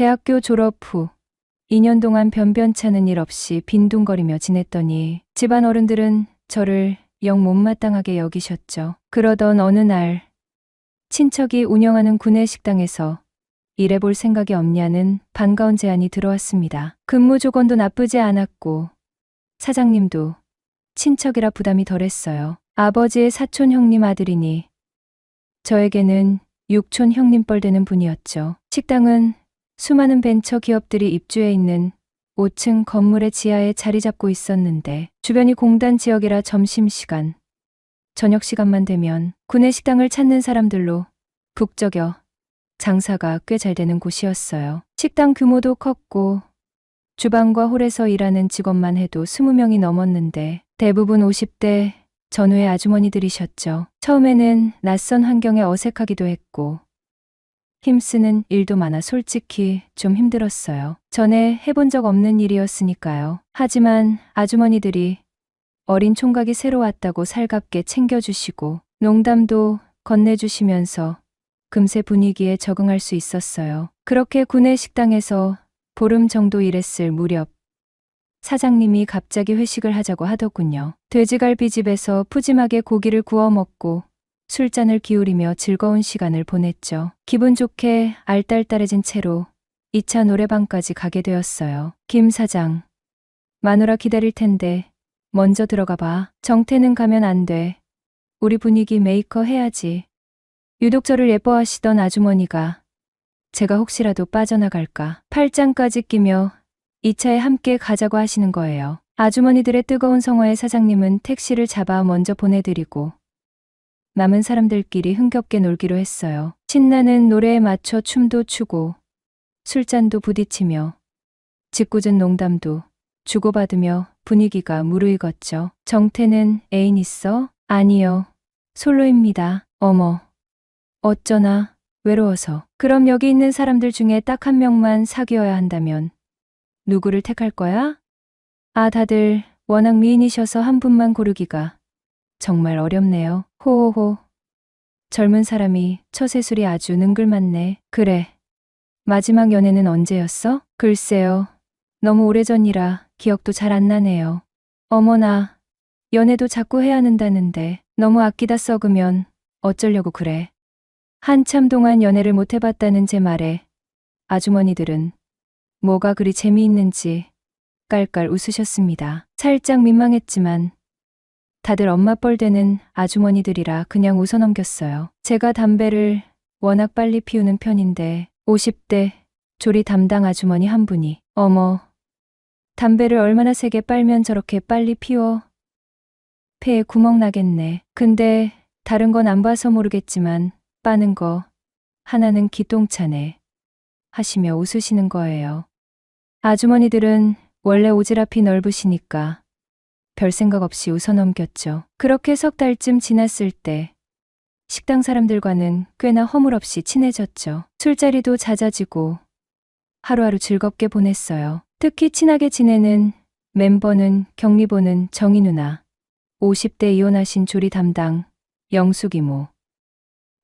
대학교 졸업 후 2년 동안 변변찮은 일 없이 빈둥거리며 지냈더니 집안 어른들은 저를 영 못마땅하게 여기셨죠. 그러던 어느 날 친척이 운영하는 구내 식당에서 일해볼 생각이 없냐는 반가운 제안이 들어왔습니다. 근무 조건도 나쁘지 않았고 사장님도 친척이라 부담이 덜했어요. 아버지의 사촌 형님 아들이니 저에게는 육촌 형님 뻘 되는 분이었죠. 식당은 수많은 벤처 기업들이 입주해 있는 5층 건물의 지하에 자리 잡고 있었는데 주변이 공단 지역이라 점심시간, 저녁 시간만 되면 구내 식당을 찾는 사람들로 북적여 장사가 꽤 잘 되는 곳이었어요. 식당 규모도 컸고 주방과 홀에서 일하는 직원만 해도 20명이 넘었는데 대부분 50대 전후의 아주머니들이셨죠. 처음에는 낯선 환경에 어색하기도 했고 힘쓰는 일도 많아 솔직히 좀 힘들었어요. 전에 해본 적 없는 일이었으니까요. 하지만 아주머니들이 어린 총각이 새로 왔다고 살갑게 챙겨주시고 농담도 건네주시면서 금세 분위기에 적응할 수 있었어요. 그렇게 구내 식당에서 보름 정도 일했을 무렵 사장님이 갑자기 회식을 하자고 하더군요. 돼지갈비집에서 푸짐하게 고기를 구워 먹고 술잔을 기울이며 즐거운 시간을 보냈죠. 기분 좋게 알딸딸해진 채로 2차 노래방까지 가게 되었어요. 김 사장. 마누라 기다릴 텐데 먼저 들어가 봐. 정태는 가면 안 돼. 우리 분위기 메이커 해야지. 유독 저를 예뻐하시던 아주머니가 제가 혹시라도 빠져나갈까 팔짱까지 끼며 2차에 함께 가자고 하시는 거예요. 아주머니들의 뜨거운 성화에 사장님은 택시를 잡아 먼저 보내드리고 남은 사람들끼리 흥겹게 놀기로 했어요. 신나는 노래에 맞춰 춤도 추고 술잔도 부딪히며 짓궂은 농담도 주고받으며 분위기가 무르익었죠. 정태는 애인 있어? 아니요. 솔로입니다. 어머. 어쩌나 외로워서. 그럼 여기 있는 사람들 중에 딱 한 명만 사귀어야 한다면 누구를 택할 거야? 아, 다들 워낙 미인이셔서 한 분만 고르기가 정말 어렵네요. 호호호. 젊은 사람이 처세술이 아주 능글맞네. 그래. 마지막 연애는 언제였어? 글쎄요. 너무 오래전이라 기억도 잘 안 나네요. 어머나. 연애도 자꾸 해야 한다는데 너무 아끼다 썩으면 어쩌려고 그래. 한참 동안 연애를 못 해봤다는 제 말에 아주머니들은 뭐가 그리 재미있는지 깔깔 웃으셨습니다. 살짝 민망했지만 다들 엄마 뻘 되는 아주머니들이라 그냥 웃어넘겼어요. 제가 담배를 워낙 빨리 피우는 편인데 50대 조리 담당 아주머니 한 분이 어머 담배를 얼마나 세게 빨면 저렇게 빨리 피워 폐에 구멍 나겠네. 근데 다른 건 안 봐서 모르겠지만 빠는 거 하나는 기똥차네 하시며 웃으시는 거예요. 아주머니들은 원래 오지랖이 넓으시니까 별 생각 없이 웃어 넘겼죠. 그렇게 석 달쯤 지났을 때 식당 사람들과는 꽤나 허물없이 친해졌죠. 술자리도 잦아지고 하루하루 즐겁게 보냈어요. 특히 친하게 지내는 멤버는 경리보는 정희 누나, 50대 이혼하신 조리 담당 영숙 이모,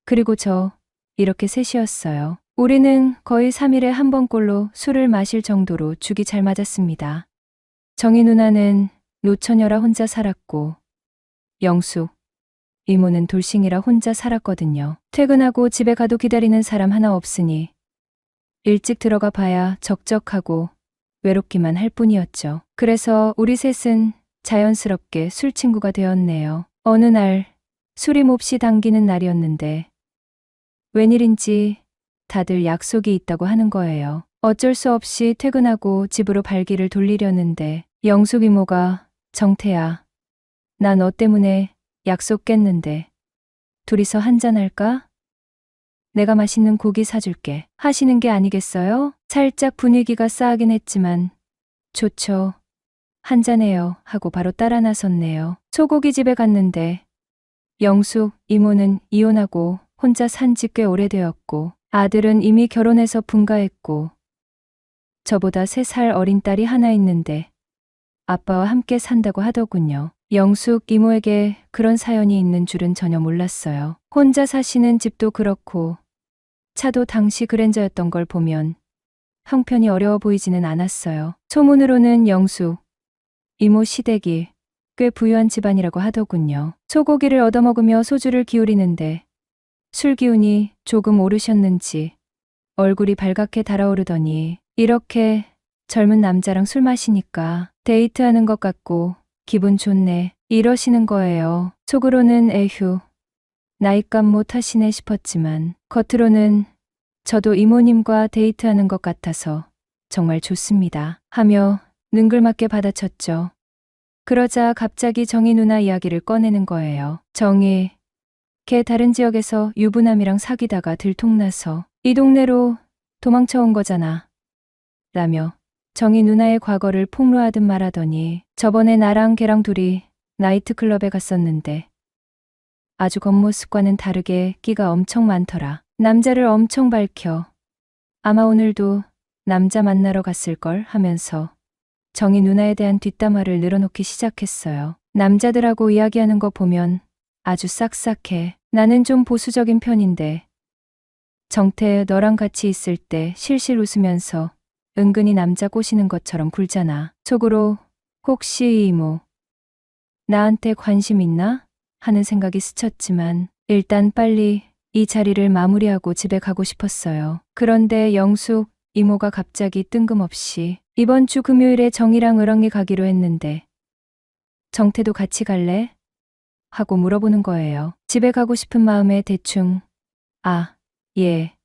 그리고 저 이렇게 셋이었어요. 우리는 거의 3일에 한 번꼴로 술을 마실 정도로 죽이 잘 맞았습니다. 정희 누나는 노처녀라 혼자 살았고 영숙, 이모는 돌싱이라 혼자 살았거든요. 퇴근하고 집에 가도 기다리는 사람 하나 없으니 일찍 들어가 봐야 적적하고 외롭기만 할 뿐이었죠. 그래서 우리 셋은 자연스럽게 술 친구가 되었네요. 어느 날 술이 몹시 당기는 날이었는데 웬일인지 다들 약속이 있다고 하는 거예요. 어쩔 수 없이 퇴근하고 집으로 발길을 돌리려는데 영숙 이모가 정태야, 나 너 때문에 약속 깼는데 둘이서 한잔할까? 내가 맛있는 고기 사줄게. 하시는 게 아니겠어요? 살짝 분위기가 싸하긴 했지만 좋죠. 한잔해요 하고 바로 따라 나섰네요. 소고기 집에 갔는데 영숙 이모는 이혼하고 혼자 산 지 꽤 오래되었고 아들은 이미 결혼해서 분가했고 저보다 세살 어린 딸이 하나 있는데 아빠와 함께 산다고 하더군요. 영숙 이모에게 그런 사연이 있는 줄은 전혀 몰랐어요. 혼자 사시는 집도 그렇고 차도 당시 그랜저였던 걸 보면 형편이 어려워 보이지는 않았어요. 소문으로는 영숙, 이모 시댁이 꽤 부유한 집안이라고 하더군요. 소고기를 얻어먹으며 소주를 기울이는데 술 기운이 조금 오르셨는지 얼굴이 발갛게 달아오르더니 이렇게 젊은 남자랑 술 마시니까 데이트하는 것 같고 기분 좋네 이러시는 거예요. 속으로는 에휴 나이값 못 하시네 싶었지만 겉으로는 저도 이모님과 데이트하는 것 같아서 정말 좋습니다 하며 능글맞게 받아쳤죠. 그러자 갑자기 정희 누나 이야기를 꺼내는 거예요. 정희, 걔 다른 지역에서 유부남이랑 사귀다가 들통나서 이 동네로 도망쳐 온 거잖아. 라며 정희 누나의 과거를 폭로하듯 말하더니 저번에 나랑 걔랑 둘이 나이트클럽에 갔었는데 아주 겉모습과는 다르게 끼가 엄청 많더라. 남자를 엄청 밝혀. 아마 오늘도 남자 만나러 갔을걸 하면서 정희 누나에 대한 뒷담화를 늘어놓기 시작했어요. 남자들하고 이야기하는 거 보면 아주 싹싹해. 나는 좀 보수적인 편인데. 정태 너랑 같이 있을 때 실실 웃으면서 은근히 남자 꼬시는 것처럼 굴잖아. 속으로 혹시 이모 나한테 관심 있나? 하는 생각이 스쳤지만 일단 빨리 이 자리를 마무리하고 집에 가고 싶었어요. 그런데 영숙 이모가 갑자기 뜬금없이 이번 주 금요일에 정이랑 을왕리 가기로 했는데 정태도 같이 갈래? 하고 물어보는 거예요. 집에 가고 싶은 마음에 대충 아, 예.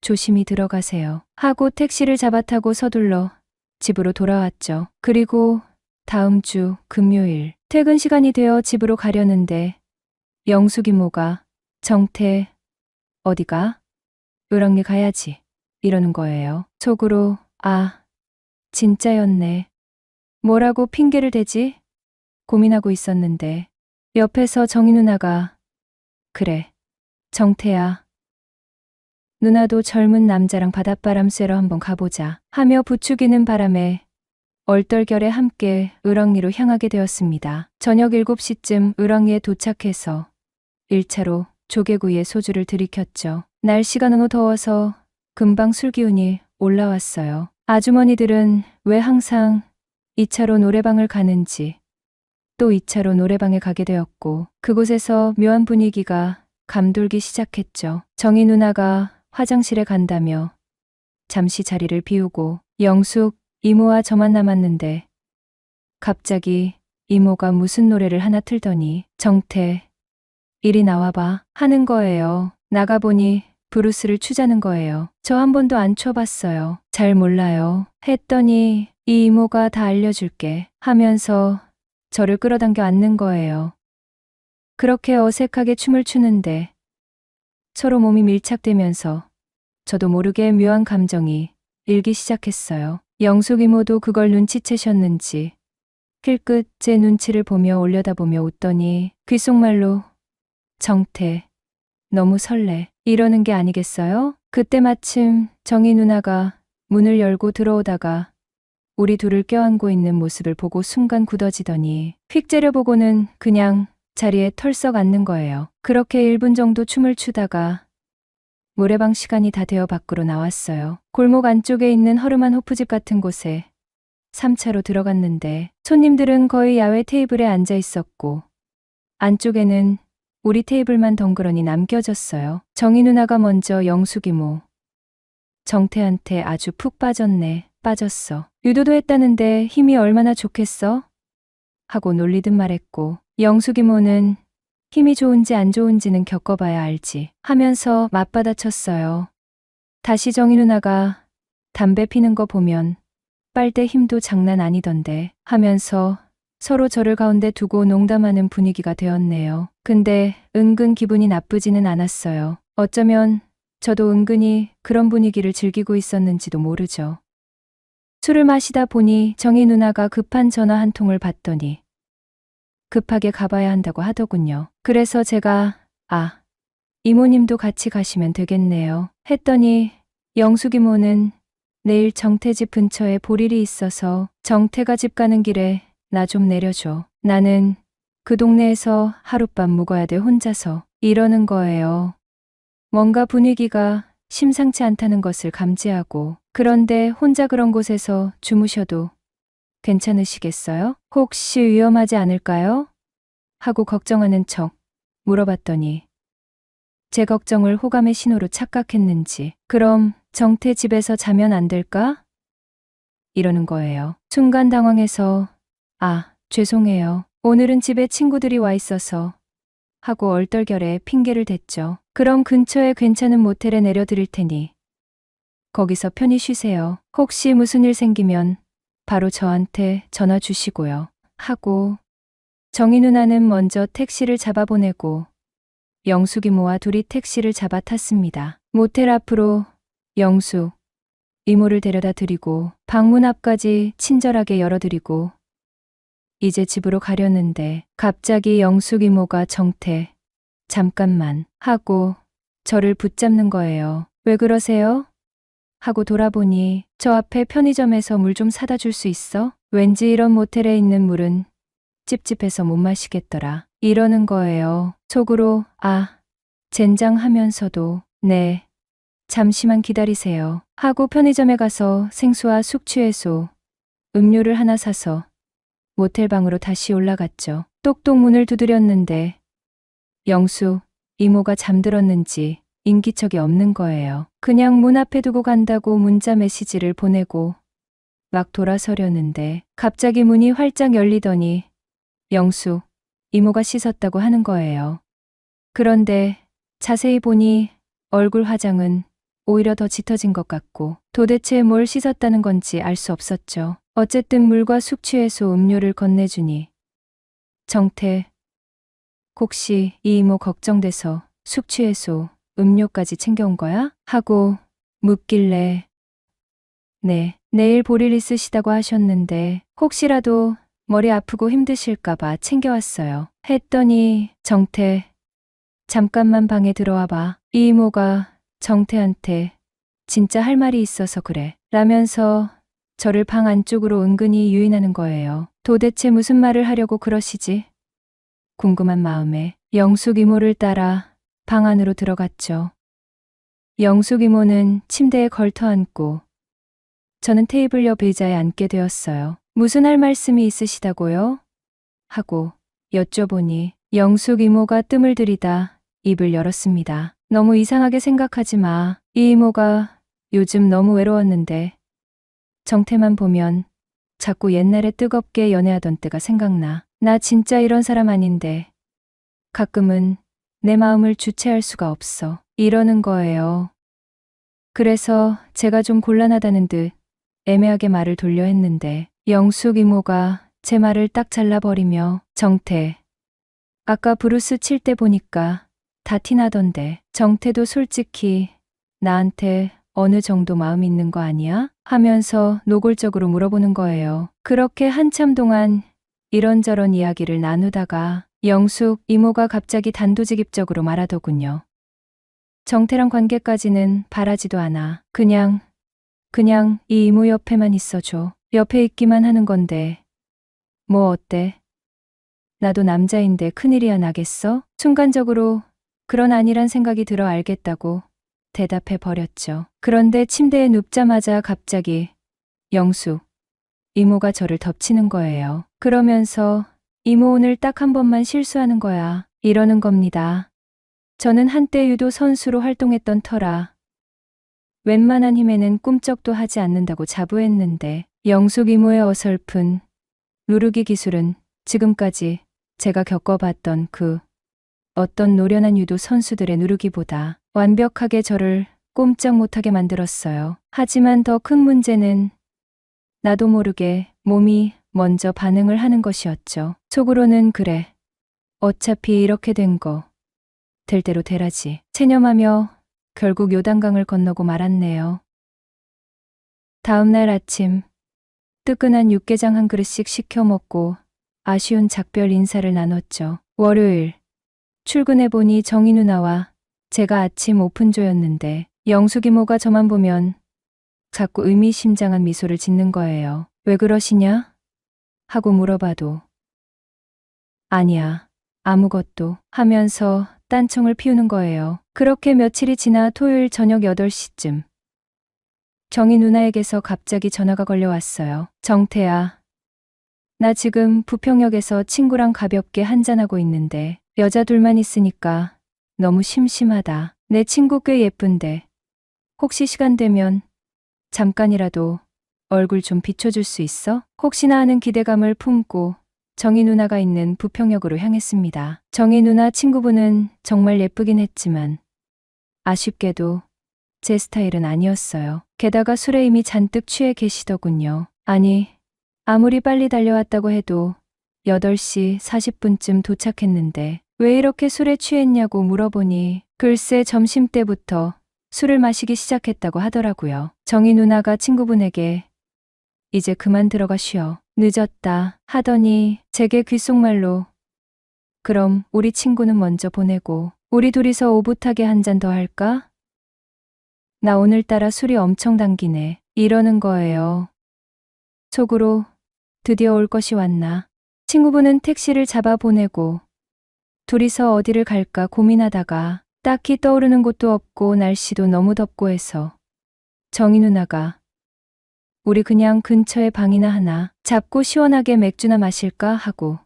조심히 들어가세요. 하고 택시를 잡아 타고 서둘러 집으로 돌아왔죠. 그리고 다음 주 금요일 퇴근 시간이 되어 집으로 가려는데 영숙 이모가 정태 어디가? 을왕리 가야지. 이러는 거예요. 속으로 아 진짜였네. 뭐라고 핑계를 대지? 고민하고 있었는데 옆에서 정희 누나가 그래 정태야 누나도 젊은 남자랑 바닷바람 쐬러 한번 가보자 하며 부추기는 바람에 얼떨결에 함께 을왕리로 향하게 되었습니다. 저녁 7시쯤 을왕리에 도착해서 1차로 조개구이에 소주를 들이켰죠. 날씨가 너무 더워서 금방 술 기운이 올라왔어요. 아주머니들은 왜 항상 2차로 노래방을 가는지 또 2차로 노래방에 가게 되었고 그곳에서 묘한 분위기가 감돌기 시작했죠. 정희 누나가 화장실에 간다며 잠시 자리를 비우고 영숙, 이모와 저만 남았는데 갑자기 이모가 무슨 노래를 하나 틀더니 정태, 이리 나와봐 하는 거예요. 나가보니 브루스를 추자는 거예요. 저 한 번도 안 춰봤어요. 잘 몰라요. 했더니 이 이모가 다 알려줄게 하면서 저를 끌어당겨 앉는 거예요. 그렇게 어색하게 춤을 추는데 서로 몸이 밀착되면서 저도 모르게 묘한 감정이 일기 시작했어요. 영숙 이모도 그걸 눈치채셨는지 힐끗 제 눈치를 보며 올려다보며 웃더니 귓속말로 정태 너무 설레 이러는 게 아니겠어요? 그때 마침 정희 누나가 문을 열고 들어오다가 우리 둘을 껴안고 있는 모습을 보고 순간 굳어지더니 휙 째려보고는 그냥 자리에 털썩 앉는 거예요. 그렇게 1분 정도 춤을 추다가 노래방 시간이 다 되어 밖으로 나왔어요. 골목 안쪽에 있는 허름한 호프집 같은 곳에 3차로 들어갔는데 손님들은 거의 야외 테이블에 앉아 있었고 안쪽에는 우리 테이블만 덩그러니 남겨졌어요. 정희 누나가 먼저 영숙 이모. 정태한테 아주 푹 빠졌네. 빠졌어. 유도도 했다는데 힘이 얼마나 좋겠어? 하고 놀리듯 말했고 영숙 이모는 힘이 좋은지 안 좋은지는 겪어봐야 알지 하면서 맞받아쳤어요. 다시 정희 누나가 담배 피는 거 보면 빨대 힘도 장난 아니던데 하면서 서로 저를 가운데 두고 농담하는 분위기가 되었네요. 근데 은근 기분이 나쁘지는 않았어요. 어쩌면 저도 은근히 그런 분위기를 즐기고 있었는지도 모르죠. 술을 마시다 보니 정희 누나가 급한 전화 한 통을 받더니 급하게 가봐야 한다고 하더군요. 그래서 제가 아, 이모님도 같이 가시면 되겠네요. 했더니 영숙 이모는 내일 정태 집 근처에 볼 일이 있어서 정태가 집 가는 길에 나 좀 내려줘. 나는 그 동네에서 하룻밤 묵어야 돼 혼자서 이러는 거예요. 뭔가 분위기가 심상치 않다는 것을 감지하고 그런데 혼자 그런 곳에서 주무셔도 괜찮으시겠어요? 혹시 위험하지 않을까요? 하고 걱정하는 척 물어봤더니 제 걱정을 호감의 신호로 착각했는지 그럼 정태 집에서 자면 안 될까? 이러는 거예요. 순간 당황해서 아, 죄송해요. 오늘은 집에 친구들이 와 있어서 하고 얼떨결에 핑계를 댔죠. 그럼 근처에 괜찮은 모텔에 내려드릴 테니 거기서 편히 쉬세요. 혹시 무슨 일 생기면 바로 저한테 전화 주시고요. 하고 정희 누나는 먼저 택시를 잡아보내고 영숙 이모와 둘이 택시를 잡아 탔습니다. 모텔 앞으로 영숙 이모를 데려다 드리고 방문 앞까지 친절하게 열어드리고 이제 집으로 가려는데 갑자기 영숙 이모가 정태 잠깐만 하고 저를 붙잡는 거예요. 왜 그러세요? 하고 돌아보니 저 앞에 편의점에서 물 좀 사다 줄 수 있어? 왠지 이런 모텔에 있는 물은 찝찝해서 못 마시겠더라. 이러는 거예요. 속으로 아 젠장 하면서도 네 잠시만 기다리세요. 하고 편의점에 가서 생수와 숙취해소 음료를 하나 사서 모텔방으로 다시 올라갔죠. 똑똑 문을 두드렸는데 영수 이모가 잠들었는지 인기척이 없는 거예요. 그냥 문 앞에 두고 간다고 문자 메시지를 보내고 막 돌아서려는데 갑자기 문이 활짝 열리더니 영수 이모가 씻었다고 하는 거예요. 그런데 자세히 보니 얼굴 화장은 오히려 더 짙어진 것 같고 도대체 뭘 씻었다는 건지 알 수 없었죠. 어쨌든 물과 숙취해소 음료를 건네주니 정태 혹시 이 이모 걱정돼서 숙취해소 음료까지 챙겨온 거야? 하고 묻길래 네, 내일 볼일 있으시다고 하셨는데 혹시라도 머리 아프고 힘드실까봐 챙겨왔어요. 했더니 정태 잠깐만 방에 들어와 봐. 이 이모가 정태한테 진짜 할 말이 있어서 그래. 라면서 저를 방 안쪽으로 은근히 유인하는 거예요. 도대체 무슨 말을 하려고 그러시지? 궁금한 마음에 영숙 이모를 따라 방 안으로 들어갔죠. 영숙 이모는 침대에 걸터 앉고 저는 테이블 옆 의자에 앉게 되었어요. 무슨 할 말씀이 있으시다고요? 하고 여쭤보니 영숙 이모가 뜸을 들이다 입을 열었습니다. 너무 이상하게 생각하지 마. 이 이모가 요즘 너무 외로웠는데 정태만 보면 자꾸 옛날에 뜨겁게 연애하던 때가 생각나. 나 진짜 이런 사람 아닌데 가끔은 내 마음을 주체할 수가 없어. 이러는 거예요. 그래서 제가 좀 곤란하다는 듯 애매하게 말을 돌려 했는데 영숙 이모가 제 말을 딱 잘라버리며 정태. 아까 브루스 칠 때 보니까 다 티나던데 정태도 솔직히 나한테 어느 정도 마음 있는 거 아니야? 하면서 노골적으로 물어보는 거예요. 그렇게 한참 동안 이런저런 이야기를 나누다가 영숙 이모가 갑자기 단도직입적으로 말하더군요. 정태랑 관계까지는 바라지도 않아. 그냥, 그냥 이 이모 옆에만 있어줘. 옆에 있기만 하는 건데. 뭐 어때? 나도 남자인데 큰일이야 나겠어? 순간적으로 그런 아니란 생각이 들어 알겠다고 대답해 버렸죠. 그런데 침대에 눕자마자 갑자기 영숙, 이모가 저를 덮치는 거예요. 그러면서 이모 오늘 딱 한 번만 실수하는 거야. 이러는 겁니다. 저는 한때 유도 선수로 활동했던 터라 웬만한 힘에는 꿈쩍도 하지 않는다고 자부했는데 영숙 이모의 어설픈 누르기 기술은 지금까지 제가 겪어봤던 그 어떤 노련한 유도 선수들의 누르기보다 완벽하게 저를 꼼짝 못하게 만들었어요. 하지만 더 큰 문제는 나도 모르게 몸이 먼저 반응을 하는 것이었죠. 속으로는 그래. 어차피 이렇게 된 거. 될 대로 되라지. 체념하며 결국 요단강을 건너고 말았네요. 다음 날 아침 뜨끈한 육개장 한 그릇씩 시켜 먹고 아쉬운 작별 인사를 나눴죠. 월요일 출근해 보니 정희 누나와 제가 아침 오픈조였는데 영숙 이모가 저만 보면 자꾸 의미심장한 미소를 짓는 거예요. 왜 그러시냐? 하고 물어봐도 아니야, 아무것도 하면서 딴청을 피우는 거예요. 그렇게 며칠이 지나 토요일 저녁 8시쯤 정희 누나에게서 갑자기 전화가 걸려왔어요. 정태야. 나 지금 부평역에서 친구랑 가볍게 한잔하고 있는데 여자 둘만 있으니까 너무 심심하다. 내 친구 꽤 예쁜데 혹시 시간 되면 잠깐이라도 얼굴 좀 비춰줄 수 있어? 혹시나 하는 기대감을 품고 정희 누나가 있는 부평역으로 향했습니다. 정희 누나 친구분은 정말 예쁘긴 했지만 아쉽게도 제 스타일은 아니었어요. 게다가 술에 이미 잔뜩 취해 계시더군요. 아니, 아무리 빨리 달려왔다고 해도 8시 40분쯤 도착했는데 왜 이렇게 술에 취했냐고 물어보니 글쎄 점심 때부터 술을 마시기 시작했다고 하더라고요. 정희 누나가 친구분에게 이제 그만 들어가 쉬어. 늦었다 하더니 제게 귓속말로 그럼 우리 친구는 먼저 보내고 우리 둘이서 오붓하게 한 잔 더 할까? 나 오늘따라 술이 엄청 당기네. 이러는 거예요. 속으로 드디어 올 것이 왔나. 친구분은 택시를 잡아 보내고 둘이서 어디를 갈까 고민하다가 딱히 떠오르는 곳도 없고 날씨도 너무 덥고 해서 정희 누나가 우리 그냥 근처에 방이나 하나 잡고 시원하게 맥주나 마실까 하고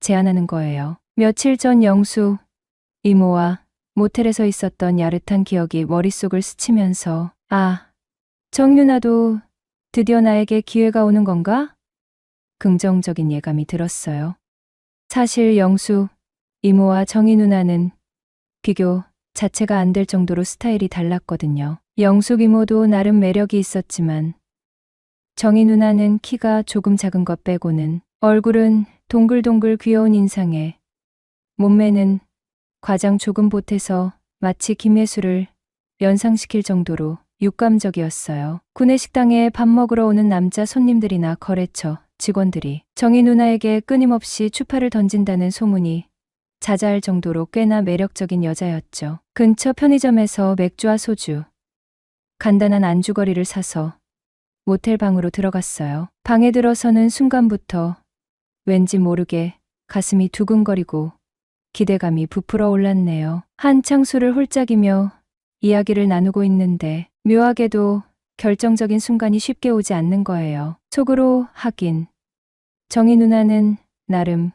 제안하는 거예요. 며칠 전 영수 이모와 모텔에서 있었던 야릇한 기억이 머릿속을 스치면서 아, 정유나도 드디어 나에게 기회가 오는 건가? 긍정적인 예감이 들었어요. 사실 영수 이모와 정희 누나는 비교 자체가 안 될 정도로 스타일이 달랐거든요. 영숙 이모도 나름 매력이 있었지만 정희 누나는 키가 조금 작은 것 빼고는 얼굴은 동글동글 귀여운 인상에 몸매는 과장 조금 보태서 마치 김혜수를 연상시킬 정도로 육감적이었어요. 구내 식당에 밥 먹으러 오는 남자 손님들이나 거래처 직원들이 정희 누나에게 끊임없이 추파를 던진다는 소문이 자자할 정도로 꽤나 매력적인 여자였죠. 근처 편의점에서 맥주와 소주, 간단한 안주거리를 사서 모텔 방으로 들어갔어요. 방에 들어서는 순간부터 왠지 모르게 가슴이 두근거리고 기대감이 부풀어 올랐네요. 한창 술을 홀짝이며 이야기를 나누고 있는데 묘하게도 결정적인 순간이 쉽게 오지 않는 거예요. 속으로 하긴. 정희 누나는 나름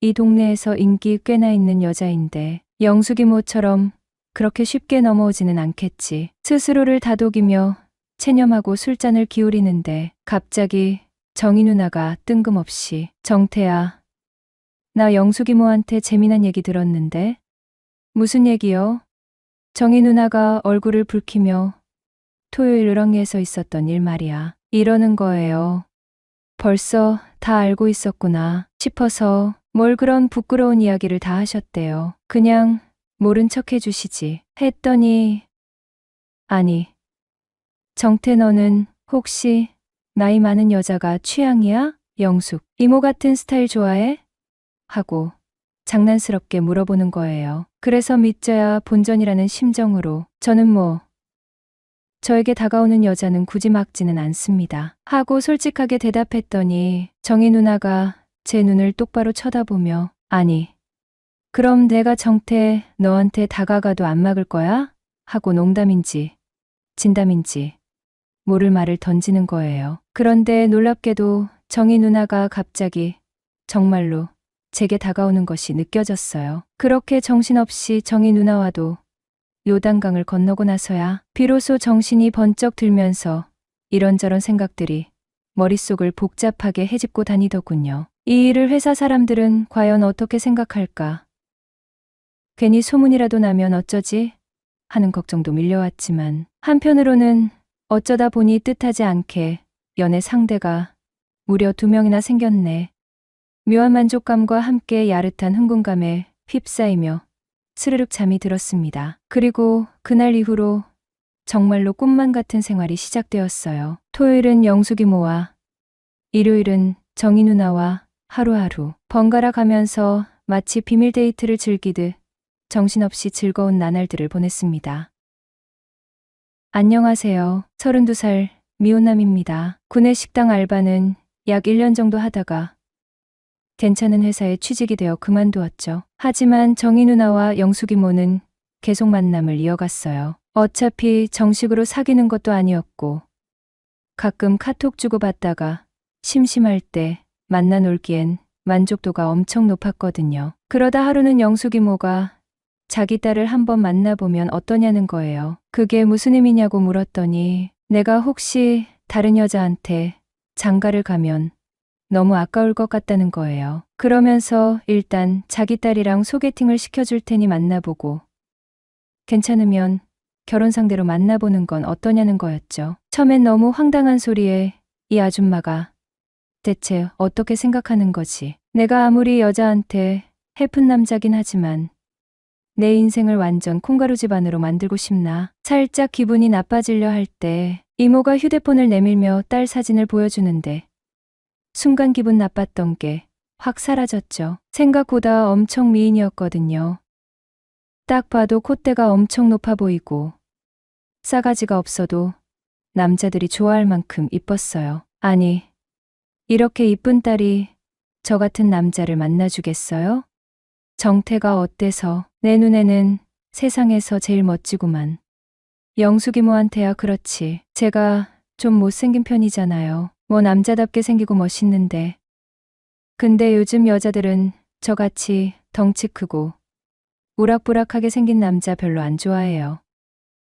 이 동네에서 인기 꽤나 있는 여자인데 영숙이 모처럼 그렇게 쉽게 넘어오지는 않겠지. 스스로를 다독이며 체념하고 술잔을 기울이는데 갑자기 정희 누나가 뜬금없이 정태야. 나 영숙 이모한테 재미난 얘기 들었는데 무슨 얘기요? 정희 누나가 얼굴을 붉히며 토요일 으렁이에서 있었던 일 말이야. 이러는 거예요. 벌써 다 알고 있었구나 싶어서 뭘 그런 부끄러운 이야기를 다 하셨대요. 그냥 모른 척 해주시지 했더니 아니 정태 너는 혹시 나이 많은 여자가 취향이야? 영숙, 이모 같은 스타일 좋아해? 하고 장난스럽게 물어보는 거예요. 그래서 믿져야 본전이라는 심정으로 저는 뭐 저에게 다가오는 여자는 굳이 막지는 않습니다. 하고 솔직하게 대답했더니 정희 누나가 제 눈을 똑바로 쳐다보며 아니 그럼 내가 정태 너한테 다가가도 안 막을 거야? 하고 농담인지 진담인지 모를 말을 던지는 거예요. 그런데 놀랍게도 정희 누나가 갑자기 정말로 제게 다가오는 것이 느껴졌어요. 그렇게 정신없이 정희 누나와도 요단강을 건너고 나서야 비로소 정신이 번쩍 들면서 이런저런 생각들이 머릿속을 복잡하게 헤집고 다니더군요. 이 일을 회사 사람들은 과연 어떻게 생각할까? 괜히 소문이라도 나면 어쩌지? 하는 걱정도 밀려왔지만 한편으로는 어쩌다 보니 뜻하지 않게 연애 상대가 무려 두 명이나 생겼네. 묘한 만족감과 함께 야릇한 흥분감에 휩싸이며 스르륵 잠이 들었습니다. 그리고 그날 이후로 정말로 꿈만 같은 생활이 시작되었어요. 토요일은 영숙이 모와 일요일은 정희 누나와 하루하루 번갈아 가면서 마치 비밀 데이트를 즐기듯 정신없이 즐거운 나날들을 보냈습니다. 안녕하세요. 32살 미혼남입니다. 구내 식당 알바는 약 1년 정도 하다가 괜찮은 회사에 취직이 되어 그만두었죠. 하지만 정희 누나와 영숙 이모는 계속 만남을 이어갔어요. 어차피 정식으로 사귀는 것도 아니었고, 가끔 카톡 주고받다가 심심할 때 만나 놀기엔 만족도가 엄청 높았거든요. 그러다 하루는 영숙 이모가 자기 딸을 한번 만나보면 어떠냐는 거예요. 그게 무슨 의미냐고 물었더니 내가 혹시 다른 여자한테 장가를 가면 너무 아까울 것 같다는 거예요. 그러면서 일단 자기 딸이랑 소개팅을 시켜줄 테니 만나보고 괜찮으면 결혼 상대로 만나보는 건 어떠냐는 거였죠. 처음엔 너무 황당한 소리에 이 아줌마가 대체 어떻게 생각하는 거지? 내가 아무리 여자한테 해픈 남자긴 하지만 내 인생을 완전 콩가루 집안으로 만들고 싶나? 살짝 기분이 나빠지려 할 때 이모가 휴대폰을 내밀며 딸 사진을 보여주는데 순간 기분 나빴던 게 확 사라졌죠. 생각보다 엄청 미인이었거든요. 딱 봐도 콧대가 엄청 높아 보이고 싸가지가 없어도 남자들이 좋아할 만큼 이뻤어요. 아니, 이렇게 이쁜 딸이 저 같은 남자를 만나주겠어요? 정태가 어때서 내 눈에는 세상에서 제일 멋지구만. 영숙이모한테야 그렇지. 제가 좀 못생긴 편이잖아요. 뭐 남자답게 생기고 멋있는데. 근데 요즘 여자들은 저같이 덩치 크고 우락부락하게 생긴 남자 별로 안 좋아해요.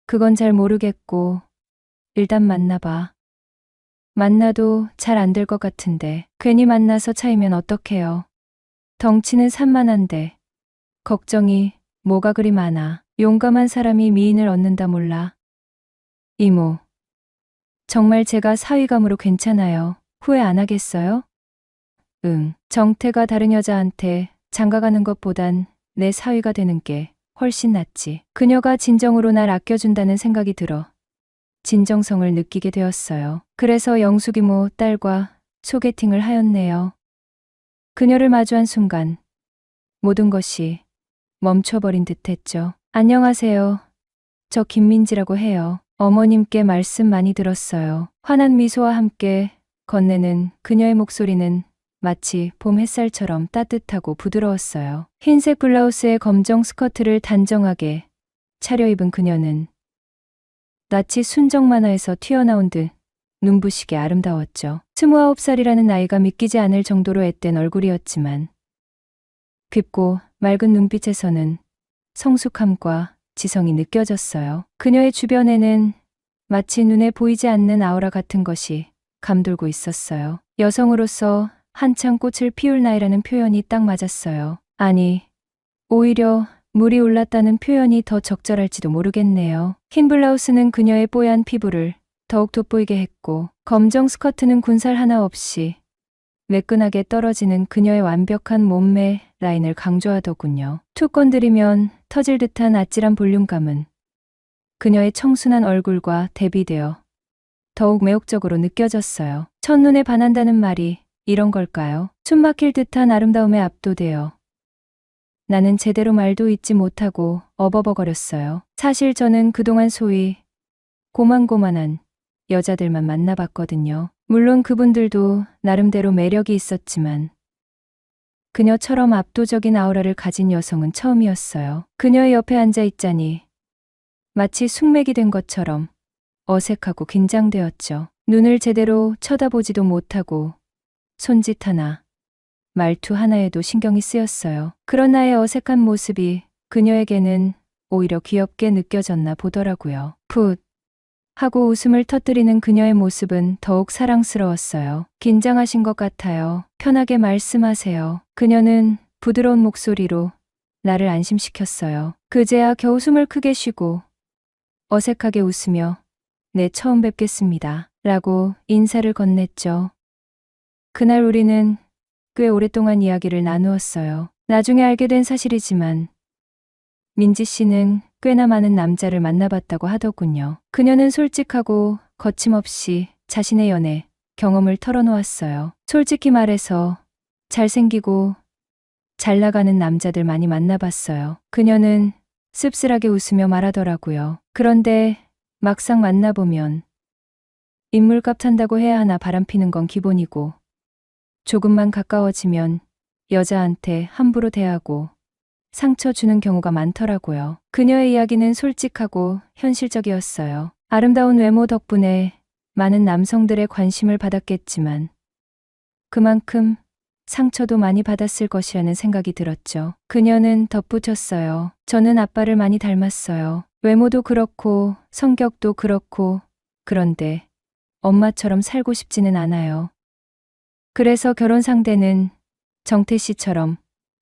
그건 잘 모르겠고 일단 만나봐. 만나도 잘 안 될 것 같은데 괜히 만나서 차이면 어떡해요. 덩치는 산만한데 걱정이 뭐가 그리 많아. 용감한 사람이 미인을 얻는다 몰라. 이모. 정말 제가 사위감으로 괜찮아요. 후회 안 하겠어요? 응. 정태가 다른 여자한테 장가가는 것보단 내 사위가 되는 게 훨씬 낫지. 그녀가 진정으로 날 아껴준다는 생각이 들어 진정성을 느끼게 되었어요. 그래서 영숙이모 딸과 소개팅을 하였네요. 그녀를 마주한 순간 모든 것이 멈춰버린 듯 했죠. 안녕하세요. 저 김민지라고 해요. 어머님께 말씀 많이 들었어요. 환한 미소와 함께 건네는 그녀의 목소리는 마치 봄 햇살처럼 따뜻하고 부드러웠어요. 흰색 블라우스에 검정 스커트를 단정하게 차려입은 그녀는 낯이 순정 만화에서 튀어나온 듯 눈부시게 아름다웠죠. 29살이라는 나이가 믿기지 않을 정도로 앳된 얼굴이었지만 깊고 맑은 눈빛에서는 성숙함과 지성이 느껴졌어요. 그녀의 주변에는 마치 눈에 보이지 않는 아우라 같은 것이 감돌고 있었어요. 여성으로서 한창 꽃을 피울 나이라는 표현이 딱 맞았어요. 아니, 오히려 물이 올랐다는 표현이 더 적절할지도 모르겠네요. 흰 블라우스는 그녀의 뽀얀 피부를 더욱 돋보이게 했고, 검정 스커트는 군살 하나 없이 매끈하게 떨어지는 그녀의 완벽한 몸매 라인을 강조하더군요. 툭 건드리면 터질 듯한 아찔한 볼륨감은 그녀의 청순한 얼굴과 대비되어 더욱 매혹적으로 느껴졌어요. 첫눈에 반한다는 말이 이런 걸까요? 숨 막힐 듯한 아름다움에 압도되어 나는 제대로 말도 잇지 못하고 어버버거렸어요. 사실 저는 그동안 소위 고만고만한 여자들만 만나봤거든요. 물론 그분들도 나름대로 매력이 있었지만 그녀처럼 압도적인 아우라를 가진 여성은 처음이었어요. 그녀의 옆에 앉아 있자니 마치 숙맥이 된 것처럼 어색하고 긴장되었죠. 눈을 제대로 쳐다보지도 못하고 손짓 하나, 말투 하나에도 신경이 쓰였어요. 그런 나의 어색한 모습이 그녀에게는 오히려 귀엽게 느껴졌나 보더라고요. 풋 하고 웃음을 터뜨리는 그녀의 모습은 더욱 사랑스러웠어요. 긴장하신 것 같아요. 편하게 말씀하세요. 그녀는 부드러운 목소리로 나를 안심시켰어요. 그제야 겨우 숨을 크게 쉬고 어색하게 웃으며 네, 처음 뵙겠습니다. 라고 인사를 건넸죠. 그날 우리는 꽤 오랫동안 이야기를 나누었어요. 나중에 알게 된 사실이지만 민지 씨는 꽤나 많은 남자를 만나봤다고 하더군요. 그녀는 솔직하고 거침없이 자신의 연애 경험을 털어놓았어요. 솔직히 말해서 잘생기고 잘 나가는 남자들 많이 만나봤어요. 그녀는 씁쓸하게 웃으며 말하더라고요. 그런데 막상 만나보면 인물값 탄다고 해야 하나 바람피는 건 기본이고 조금만 가까워지면 여자한테 함부로 대하고 상처 주는 경우가 많더라고요. 그녀의 이야기는 솔직하고 현실적이었어요. 아름다운 외모 덕분에 많은 남성들의 관심을 받았겠지만 그만큼 상처도 많이 받았을 것이라는 생각이 들었죠. 그녀는 덧붙였어요. 저는 아빠를 많이 닮았어요. 외모도 그렇고 성격도 그렇고 그런데 엄마처럼 살고 싶지는 않아요. 그래서 결혼 상대는 정태 씨처럼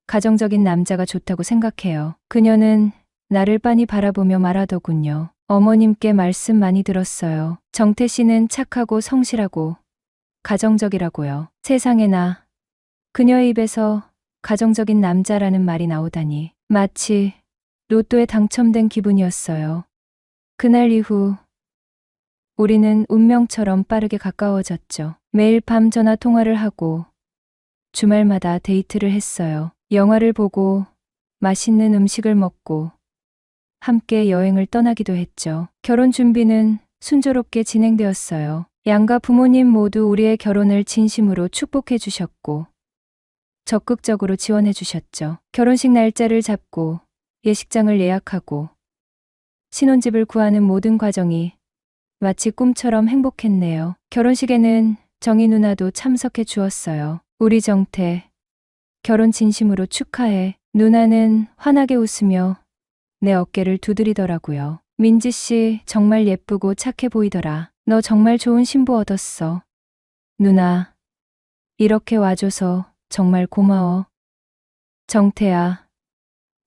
가정적인 남자가 좋다고 생각해요. 그녀는 나를 빤히 바라보며 말하더군요. 어머님께 말씀 많이 들었어요. 정태 씨는 착하고 성실하고 가정적이라고요. 세상에나 그녀의 입에서 가정적인 남자라는 말이 나오다니 마치 로또에 당첨된 기분이었어요. 그날 이후 우리는 운명처럼 빠르게 가까워졌죠. 매일 밤 전화 통화를 하고 주말마다 데이트를 했어요. 영화를 보고 맛있는 음식을 먹고 함께 여행을 떠나기도 했죠. 결혼 준비는 순조롭게 진행되었어요. 양가 부모님 모두 우리의 결혼을 진심으로 축복해 주셨고 적극적으로 지원해 주셨죠. 결혼식 날짜를 잡고 예식장을 예약하고 신혼집을 구하는 모든 과정이 마치 꿈처럼 행복했네요. 결혼식에는 정희 누나도 참석해 주었어요. 우리 정태, 결혼 진심으로 축하해. 누나는 환하게 웃으며 내 어깨를 두드리더라고요. 민지 씨 정말 예쁘고 착해 보이더라. 너 정말 좋은 신부 얻었어. 누나, 이렇게 와줘서 정말 고마워. 정태야,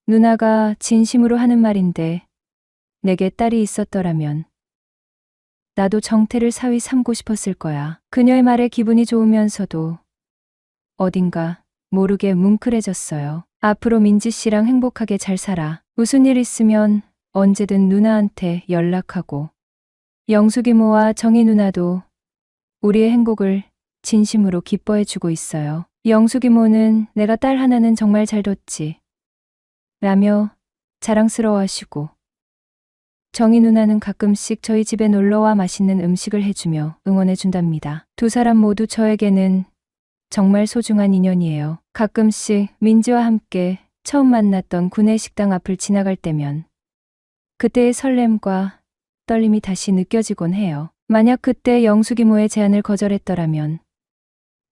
누나가 진심으로 하는 말인데 내게 딸이 있었더라면 나도 정태를 사위 삼고 싶었을 거야. 그녀의 말에 기분이 좋으면서도 어딘가 모르게 뭉클해졌어요. 앞으로 민지 씨랑 행복하게 잘 살아. 무슨 일 있으면 언제든 누나한테 연락하고. 영숙이 모와 정희 누나도 우리의 행복을 진심으로 기뻐해주고 있어요. 영숙이 모는 내가 딸 하나는 정말 잘 뒀지. 라며 자랑스러워하시고. 정희 누나는 가끔씩 저희 집에 놀러와 맛있는 음식을 해주며 응원해준답니다. 두 사람 모두 저에게는 정말 소중한 인연이에요. 가끔씩 민지와 함께 처음 만났던 구내식당 앞을 지나갈 때면 그때의 설렘과 떨림이 다시 느껴지곤 해요. 만약 그때 영숙이모의 제안을 거절했더라면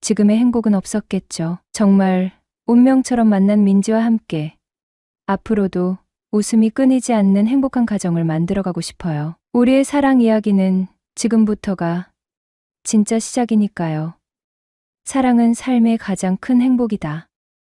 지금의 행복은 없었겠죠. 정말 운명처럼 만난 민지와 함께 앞으로도 웃음이 끊이지 않는 행복한 가정을 만들어가고 싶어요. 우리의 사랑 이야기는 지금부터가 진짜 시작이니까요. 사랑은 삶의 가장 큰 행복이다.